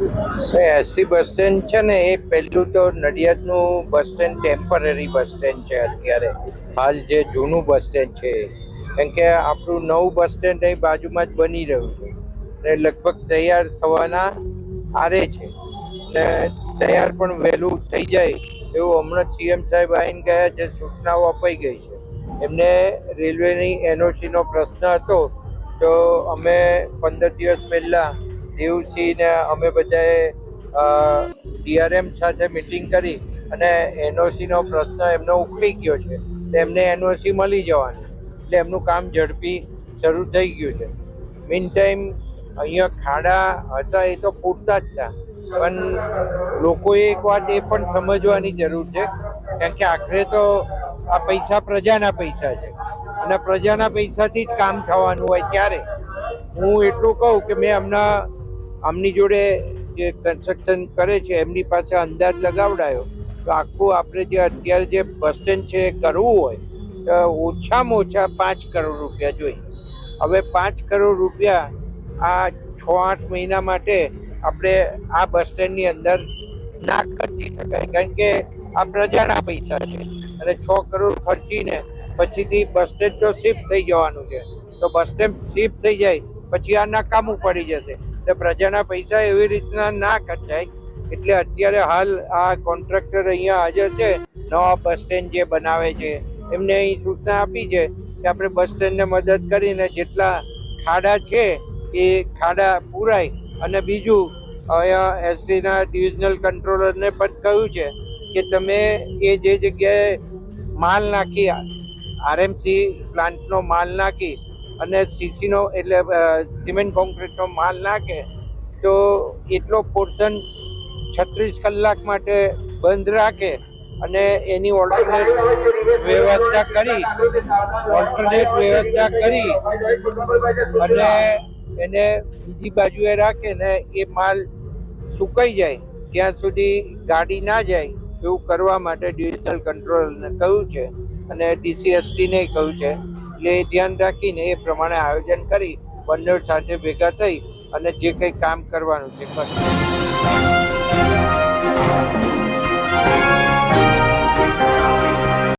એસી બસ stand છે ને, એ પહેલું તો નડિયાદનું bus stand, temporary bus stand છે અત્યારે. હાલ જે જૂનું બસ સ્ટેન્ડ છે કેમ કે આપણું નવું બસ સ્ટેન્ડ અહીં બાજુમાં જ બની રહ્યું છે. ને લગભગ તૈયાર થવાના આરે છે. ને તૈયાર પણ વહેલું થઈ જાય એવું હમણાં સીએમ સાહેબ આવીને ગયા જે સૂચનાઓ અપાઈ ગઈ છે. એમને રેલવેની એનઓસીનો પ્રશ્ન હતો, તો અમે પંદર દિવસ પહેલાં દેવસિંહને અમે બધાએ ડીઆરએમ સાથે મિટિંગ કરી અને એનઓસીનો પ્રશ્ન એમનો ઉકળી ગયો છે. એમને એનઓસી મળી જવાની. એટલે એમનું કામ ઝડપી શરૂ થઈ ગયું છે. મીન ટાઈમ અહીંયા ખાડા હતા એ તો પૂરતા જ હતા. પણ લોકોએ એક વાત એ પણ સમજવાની જરૂર છે, કારણ કે આખરે તો આ પૈસા પ્રજાના પૈસા છે. અને પ્રજાના પૈસાથી જ કામ થવાનું હોય ત્યારે. હું એટલું કહું કે મેં હમણાં આમની જોડે જે કન્સ્ટ્રક્શન કરે છે, એમની પાસે અંદાજ લગાવડાયો તો આખું આપણે જે અત્યારે જે બસ સ્ટેન્ડ છે એ કરવું હોય, તો ઓછામાં ઓછા પાંચ કરોડ રૂપિયા જોઈએ. હવે પાંચ કરોડ રૂપિયા આ છ આઠ મહિના માટે આપણે આ બસ સ્ટેન્ડની અંદર ના ખર્ચી શકાય. કારણ કે આ પ્રજાના પૈસા છે અને છ કરોડ ખર્ચીને પછીથી બસ સ્ટેન્ડ તો શિફ્ટ થઈ જવાનું છે. તો બસ સ્ટેન્ડ શિફ્ટ થઈ જાય, પછી આ નકામું પડી જશે. તો પ્રજાના પૈસા એવી રીતના ના ખર્ચાય. એટલે અત્યારે હાલ આ કોન્ટ્રાક્ટર અહીંયા હાજર છે, નવા બસ સ્ટેન્ડ જે બનાવે છે, એમને અહીં સૂચના આપી છે કે આપણે બસ સ્ટેન્ડને મદદ કરીને જેટલા ખાડા છે એ ખાડા પૂરાય. અને બીજું, અહીંયા એસટીના ડિવિઝનલ કંટ્રોલરને પણ કહ્યું છે કે તમે એ જે જગ્યાએ માલ નાખી, આરએમસી પ્લાન્ટનો માલ નાખી અને સીસીનો એટલે સિમેન્ટ કોન્ક્રીટનો માલ નાખે, તો એટલો પોર્શન છત્રીસ કલાક માટે બંધ રાખે અને એની ઓલ્ટરનેટ વ્યવસ્થા કરી ઓલ્ટરનેટ વ્યવસ્થા કરી અને એને બીજી બાજુએ રાખે ને એ માલ સુકાઈ જાય, ત્યાં સુધી ગાડી ના જાય એવું કરવા માટે ડિવિઝનલ કંટ્રોલરને કહ્યું છે અને ડીસીએસટીને કહ્યું છે. એટલે એ ધ્યાન રાખીને એ પ્રમાણે આયોજન કરી બંને સાથે ભેગા થઈ અને જે કંઈ કામ કરવાનું છે, કરશે.